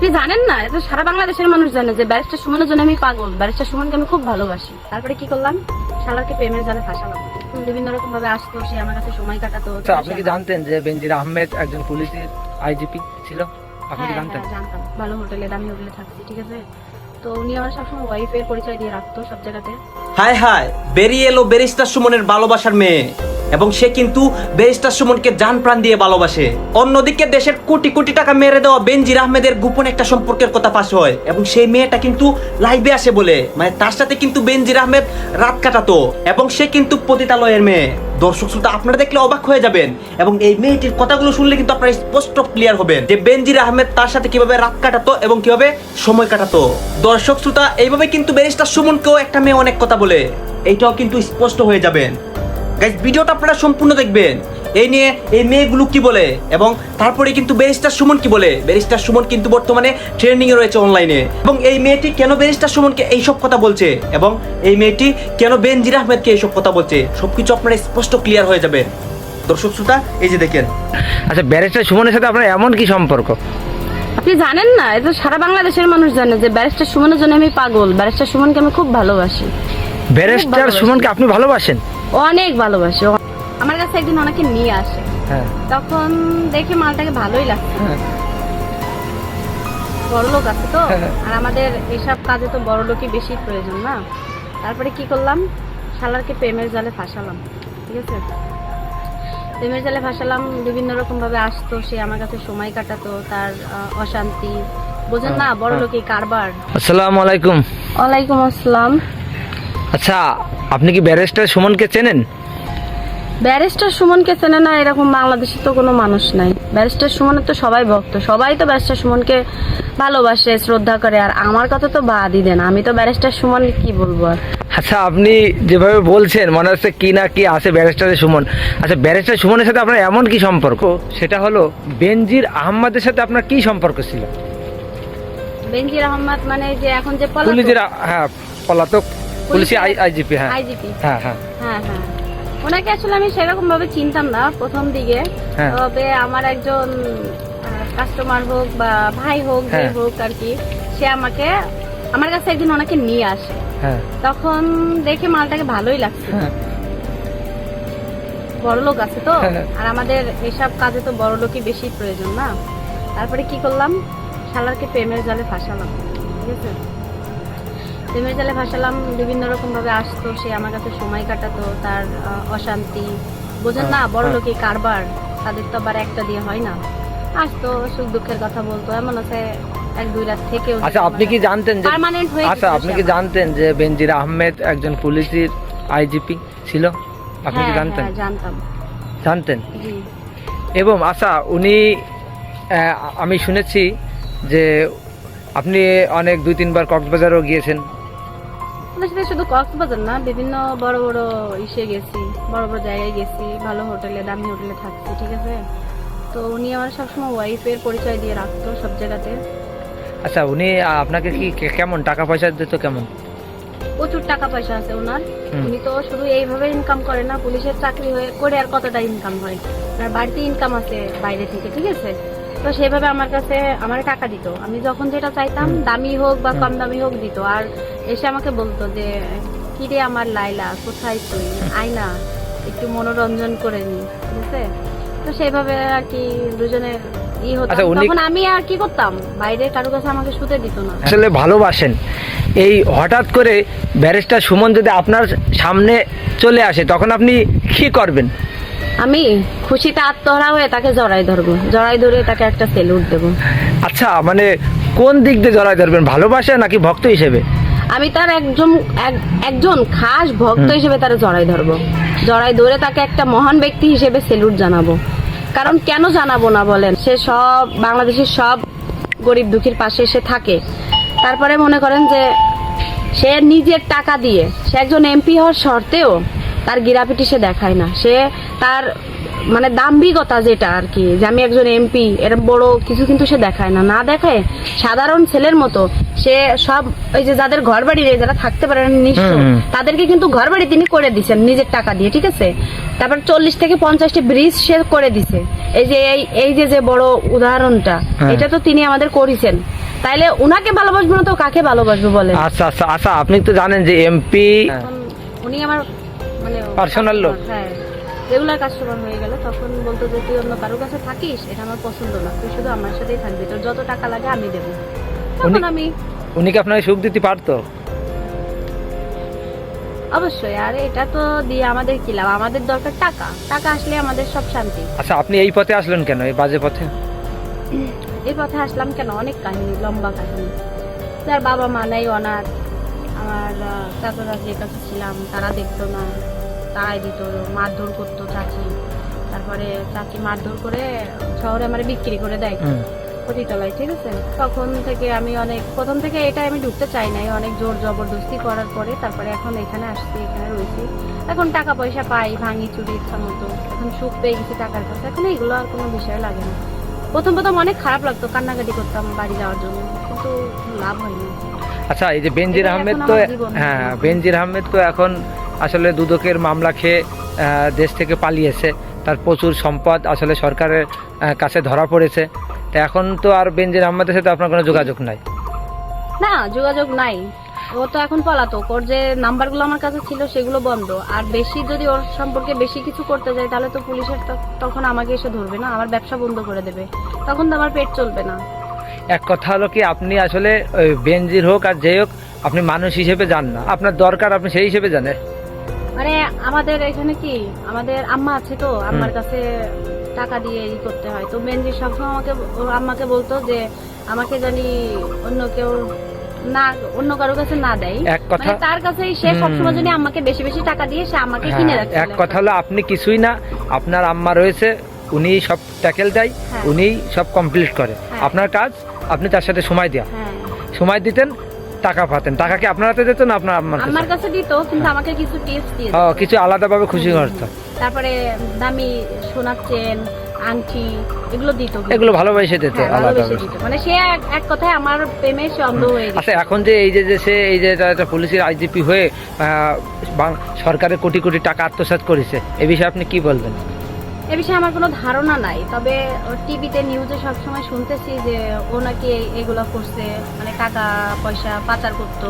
আপনি জানেন না এটা সারা বাংলাদেশের মানুষ জানে যে ব্যারিস্টার সুমনের জন্য আমি পাগল। ব্যারিস্টার সুমনকে আমি খুব ভালোবাসি। তারপরে কি করলাম? শালাকে প্রেমের জালে ফাঁসালাম। বিভিন্ন রকম ভাবে আসতো সে আমার কাছে সময় কাটাতো। আচ্ছা আপনি কি জানতেন যে বেনজির আহমেদ একজন পুলিশের আইজিপি ছিল? আপনি কি হ্যাঁ, জানতেন? হ্যাঁ, জানতাম। ভালো হোটেলে দামি হোটেলে থাকছি ঠিক আছে? তো উনি আমার সবসময় ওয়াইফের পরিচয় দিয়ে রাখতো সব জায়গাতে। হায় হায় বেরিয়ে এলো ব্যারিস্টার সুমনের ভালোবাসার মেয়ে। এবং সে কিন্তু ব্যারিস্টার সুমনকে জান প্রাণ দিয়ে ভালোবাসে। অন্যদিকে দেশের কোটি কোটি টাকা মেরে দেওয়া বেনজির আহমেদের গোপন একটা সম্পর্কের কথা ফাঁস হয় এবং সেই মেয়েটা কিন্তু লাইভে আসে বলে মানে তার সাথে কিন্তু বেনজির আহমেদ রাত কাটাতো এবং সে কিন্তু পতিতালয়ের মেয়ে। দর্শক শ্রোতা, আপনারা দেখলে অবাক হয়ে যাবেন এবং এই মেয়েটির কথাগুলো শুনলে কিন্তু আপনারা স্পষ্ট ক্লিয়ার হবেন যে বেনজির আহমেদ তার সাথে কীভাবে রাত কাটাতো এবং কীভাবে সময় কাটাতো। দর্শক শ্রোতা, এইভাবে কিন্তু ব্যারিস্টার সুমনকেও একটা মেয়ে অনেক কথা বলে, এইটাও কিন্তু স্পষ্ট হয়ে যাবেন। গাইজ ভিডিওটা আপনারা সম্পূর্ণ দেখবেন। এই নিয়ে এই মেয়েগুলো কি বলে? এবং তারপরে কিন্তু ব্যারিস্টার সুমন কি বলে? ব্যারিস্টার সুমন কিন্তু বর্তমানে ট্রেন্ডিং এ রয়েছে অনলাইনে এবং এই মেয়েটি কেন ব্যারিস্টার সুমনকে এইসব কথা বলছে? এবং এই মেয়েটি কেন বেনজির আহমেদকে এইসব কথা বলছে? সবকিছু আপনারা স্পষ্ট ক্লিয়ার হয়ে যাবে। দর্শক শ্রোতা এই যে দেখেন। আচ্ছা ব্যারিস্টার সুমনের সাথে আপনার এমন কি সম্পর্ক? আপনি জানেন না এটা সারা বাংলাদেশের মানুষ জানে যে ব্যারিস্টার সুমনের জন্য আমি পাগল। ব্যারিস্টার সুমনকে আমি খুব ভালোবাসি। ব্যারিস্টার সুমনকে আপনি ভালোবাসেন? অনেক ভালোবাসি। আমার কাছে একদিন ওনাকে নিয়ে আসে। হ্যাঁ। তখন দেখে মালটাকে ভালোই লাগছে। বড় লোক আছে তো? হ্যাঁ। আর আমাদের এসব কাজে তো বড় লোকই বেশি প্রয়োজন না? তারপরে কি করলাম? শালারকে প্রেমের জালে ফাঁসালাম। ঠিক আছে? প্রেমের জালে ফাঁসালাম বিভিন্ন রকম ভাবে আসতো সে আমার কাছে সময় কাটাতো তার অশান্তি। বোঝেন না বড় হ্যাঁ। লোকই কারবার। আসসালামু আলাইকুম। ওয়ালাইকুম আসসালাম। আচ্ছা আপনি কি ব্যারিস্টার সুমনকে চেনেন? ব্যারিস্টার সুমনকে চেনে না এরকম বাংলাদেশে তো কোনো মানুষ নাই। ব্যারিস্টার সুমনের তো সবাই ভক্ত সবাই তো ব্যারিস্টার সুমনকে ভালোবাসে শ্রদ্ধা করে আর আমার কথা তো বাদই দেন। আমি তো ব্যারিস্টার সুমন কি বলব আর? আচ্ছা আপনি যেভাবে বলছেন মনে হচ্ছে কি না কি আছে ব্যারিস্টারের সুমন। আচ্ছা ব্যারিস্টার সুমনের সাথে আপনার এমন কি সম্পর্ক? সেটা হলো বেনজির আহমদের সাথে আপনার কি সম্পর্ক ছিল? বেনজির আহমদ মানে যে এখন যে পলাতক। হ্যাঁ পলাতক পুলিশি আইজিপি হ্যাঁ। আইজিপি হ্যাঁ হ্যাঁ। হ্যাঁ হ্যাঁ। ওনাকে আসলে আমি সেরকম ভাবে চিনতাম না প্রথম দিকে। হ্যাঁ। তবে আমার একজন কাস্টমার হোক বা ভাই হোক যে হ্যাঁ। হোক আর কি সে আমাকে আমার কাছে একদিন ওনাকে নিয়ে আসে। হ্যাঁ। তখন দেখে মালটাকে ভালোই লাগছে। বড় লোক আছে তো। আর আমাদের এসব কাজে তো বড় লোকই বেশি প্রয়োজন না। তারপরে কি করলাম? শালারকে প্রেমের জালে ফাঁসালাম। ঠিক আছে? প্রেমের জালে ফাঁসালাম বিভিন্ন রকম ভাবে আসতো সে আমার কাছে সময় কাটাতো তার অশান্তি। বোঝেন না বড় হ্যাঁ। লোকই কারবার তাদের তো আবার একটা দিয়ে হয় না। আসতো সুখ দুঃখের কথা বলতো এমন আছে এক দুই রাত থেকেও আচ্ছা আপনি কি জানতেন যে আচ্ছা আপনি কি জানতেন যে বেনজির আহমেদ একজন পুলিশের আইজিপি ছিল? আপনি কি হ্যাঁ, জানতেন? হ্যাঁ, জানতাম। জানতেন? এবং আচ্ছা উনি আমি শুনেছি যে আপনি অনেক দুই তিনবার কক্সবাজারও গিয়েছেন। ওদের সাথে শুধু কক্সবাজার না বিভিন্ন বড় বড় ইসে গেছি বড় বড় জায়গায় গেছি ভালো হোটেলে দামি হোটেলে থাকছি ঠিক আছে? তো উনি আমার সবসময় ওয়াইফের পরিচয় দিয়ে রাখতো সব জায়গাতে। আচ্ছা উনি আপনাকে কি কেমন? টাকা পয়সা দিত কেমন? প্রচুর টাকা পয়সা আছে ওনার। উনি তো শুধু এইভাবে ইনকাম করে না পুলিশের চাকরি হয়ে করে আর কতটা ইনকাম হয়? ওনার বাড়িতে ইনকাম আছে বাইরে থেকে ঠিক আছে? তো সেভাবে আমার কাছে আমার টাকা দিত। আমি যখন যেটা চাইতাম দামি হোক বা কম দামি হোক দিত। আর এসে আমাকে বলতো যে কি রে আমার লাইলা কোথায় তুই? আয় না একটু মনোরঞ্জন করে নি। আছে? তো সেইভাবে আর কি দুজনে ই হতো আচ্ছা, তখন আমি আর কি করতাম? বাইরে কারও কাছে আমাকে শুতে দিত না। আসলে ভালোবাসেন। এই হঠাৎ করে ব্যারিস্টার সুমন যদি আপনার সামনে চলে আসে তখন আপনি কি করবেন? আমি খুশিতে আত্মহারা হয়ে তাকে জড়াই ধরবো। জড়াই ধরে তাকে একটা সেলুট দেবো। আচ্ছা মানে কোন দিক দিয়ে জড়াই ধরবেন ভালোবাসা নাকি ভক্ত হিসেবে? আমি তার একজন এক- একজন খাস ভক্ত হিসেবে তার জড়াই ধরবো। জড়াই ধরে তাকে একটা মহান ব্যক্তি হিসেবে সেলুট জানাব। কারণ কেন জানাব না বলেন? সে সব বাংলাদেশের সব গরিব দুঃখীর পাশে সে থাকে। তারপরে মনে করেন যে সে নিজের টাকা দিয়ে সে একজন এমপি হওয়ার শর্তেও তার গিরাপিটি সে দেখায় না। সে তার মানে দাম্ভিকতা যেটা আর কি যে আমি একজন এমপি এরকম বড় কিছু কিন্তু সে দেখায় না। না দেখায় সাধারণ ছেলের মতো সে সব ওই যে যাদের ঘর বাড়ি নেই, যারা থাকতে পারে না নিঃস্ব হুম, হুম। তাদেরকে কিন্তু ঘর বাড়ি তিনি করে দিচ্ছেন নিজের টাকা দিয়ে ঠিক আছে? তারপর চল্লিশ থেকে পঞ্চাশটি ব্রিজ সে করে দিছে। এই যে এই এই যে যে বড় উদাহরণটা হ্যাঁ। এটা তো তিনি আমাদের করেছেন। তাইলে উনাকে ভালোবাসবো না তো কাকে ভালোবাসবো বলে আচ্ছা আচ্ছা আচ্ছা আপনি তো জানেন যে এমপি উনি আমার মানে Personal লোক? হ্যাঁ। রেগুলার কাস্টমার হয়ে গেল তখন বলতো যে তুই অন্য কারোর কাছে থাকিস? এটা আমার পছন্দ না। তুই শুধু আমার সাথেই থাকবি। তোর যত টাকা লাগে আমি দেবো। তখন আমি উনি কি আপনাকে সুখ দিতে পারতো? অবশ্যই। আর এটা তো দিয়ে আমাদের কি লাভ? আমাদের দরকার টাকা। টাকা আসলে আমাদের সব শান্তি। আচ্ছা আপনি এই পথে আসলেন কেন? এই বাজে পথে? এই পথে আসলাম কেন? অনেক কাহিনী লম্বা কাহিনী। তার বাবা মা নাই অনাথ। আমার চাচির কাছে ছিলাম তারা দেখতো না। তারাই দিত মারধর করতো চাচি। তারপরে চাচি মারধর করে শহরে আমার বিক্রি করে দেয়। পতিতলায় ঠিক আছে? তখন থেকে আমি অনেক প্রথম থেকে এটা আমি ঢুকতে চাই নাই। অনেক জোর জবরদস্তি করার পরে তারপরে এখন এখানে আসছি এখানে রয়েছি। এখন টাকা পয়সা পাই ভাঙি চুরি ইচ্ছা মতো। এখন সুখ পেয়ে গেছি টাকার কাছে এখন এগুলো আর কোনো বিষয় লাগে না। প্রথম প্রথম অনেক খারাপ লাগতো কান্নাকাটি করতাম বাড়ি যাওয়ার জন্য। কিন্তু লাভ হয়নি। আচ্ছা এই যে বেনজির আহমেদ তো হ্যাঁ বেনজির আহমেদ তো এখন আসলে দুদকের মামলা খেয়ে দেশ থেকে পালিয়েছে। তার প্রচুর সম্পদ আসলে সরকারের কাছে ধরা পড়েছে। তা এখন তো আর বেনজির আহমেদের সাথে আপনার কোনো যোগাযোগ নাই? না যোগাযোগ নাই। ও তো এখন পলাতক। ওর যে নাম্বারগুলো আমার কাছে ছিল সেগুলো বন্ধ। আর বেশি যদি ওর সম্পর্কে বেশি কিছু করতে যায় তাহলে তো পুলিশের তখন আমাকে এসে ধরবে না আমার ব্যবসা বন্ধ করে দেবে। তখন তো আমার পেট চলবে না। এক কথা হলো কি আপনি আসলে ওই বেনজির হোক আর যে হোক আপনি মানুষ হিসেবে যান না। আপনার দরকার আপনি সেই হিসেবে জানেন। মানে আমাদের এখানে কি আমাদের আম্মা আছে তো আম্মার কাছে টাকা দিয়ে ই করতে হয়। তো বেনজি সবসময় আমাকে আম্মাকে বলতো যে আমাকে জানি অন্য কেউ না অন্য কারোর কাছে না দেয়। এক কথা মানে তার কাছেই সে। সবসময় জানি আম্মাকে বেশি বেশি টাকা দিয়ে সে আমাকে কিনে হ্যাঁ, রাখছে। এক কথা হলো আপনি কিছুই না আপনার আম্মা রয়েছে উনি সব ট্যাকেল দেয় হ্যাঁ। উনি সব কমপ্লিট করে। হ্যাঁ। আপনার কাজ আপনি তার সাথে সময় দেওয়া সময় দিতেন টাকা পাতেন। টাকা কি আপনার হাতে যেত না আপনার আমার কাছে? দিত কিন্তু আমাকে কিছু টিপস দিয়ে ও, দিত। কিছু আলাদাভাবে খুশি করতো। তারপরে দামি সোনার চেন আংটি এগুলো দিত এগুলো ভালোবাসে দিত হ্যাঁ, দিত। মানে সে এক- কথায় আমার প্রেমে সে অন্ধ হয়ে গেছে। আচ্ছা এখন যে এই যে যে সে এই যে একটা পুলিশের আইজিপি হয়ে সরকারের কোটি কোটি টাকা আত্মসাৎ করেছে এ বিষয়ে আপনি কি বলবেন? এ বিষয়ে আমার কোনো ধারণা নাই। তবে টিভিতে নিউজে সবসময় শুনতেছি যে, ও নাকি এগুলো করছে মানে টাকা পয়সা পাচার করতো।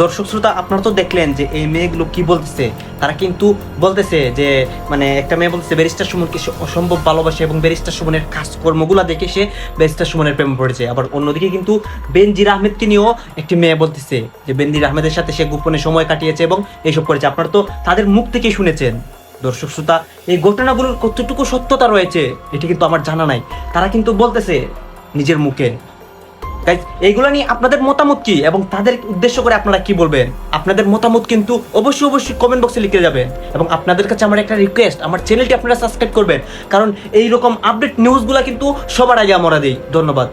দর্শক শ্রোতা, আপনারা তো দেখলেন যে এই মেয়েগুলো কি বলতেছে। তারা কিন্তু বলতেছে যে মানে একটা মেয়ে বলতেছে, ব্যারিস্টার সুমনকে সে অসম্ভব ভালোবাসে এবং ব্যারিস্টার সুমনের কাজকর্মগুলো দেখে সে ব্যারিস্টার সুমনের প্রেমে পড়েছে। আবার অন্যদিকে কিন্তু বেনজির আহমেদকে নিয়েও একটি মেয়ে বলতেছে যে, বেনজির আহমেদের সাথে সে গোপনে সময় কাটিয়েছে এবং এইসব করেছে। আপনারা তো তাদের মুখ থেকেই শুনেছেন। দর্শক শ্রোতা এই ঘটনাগুলোর কতটুকু সত্যতা রয়েছে এটি কিন্তু আমার জানা নাই। তারা কিন্তু বলতেছে নিজের মুখে। Guys, এইগুলো নিয়ে আপনাদের মতামত কি এবং তাদের উদ্দেশ্য করে আপনারা কি বলবেন? আপনাদের মতামত কিন্তু অবশ্যই অবশ্যই কমেন্ট বক্সে লিখে যাবেন এবং আপনাদের কাছে আমার একটা রিকোয়েস্ট আমার চ্যানেলটি আপনারা সাবস্ক্রাইব করবেন। কারণ এই রকম আপডেট নিউজগুলো কিন্তু সবার আগে আমরা দিই। ধন্যবাদ।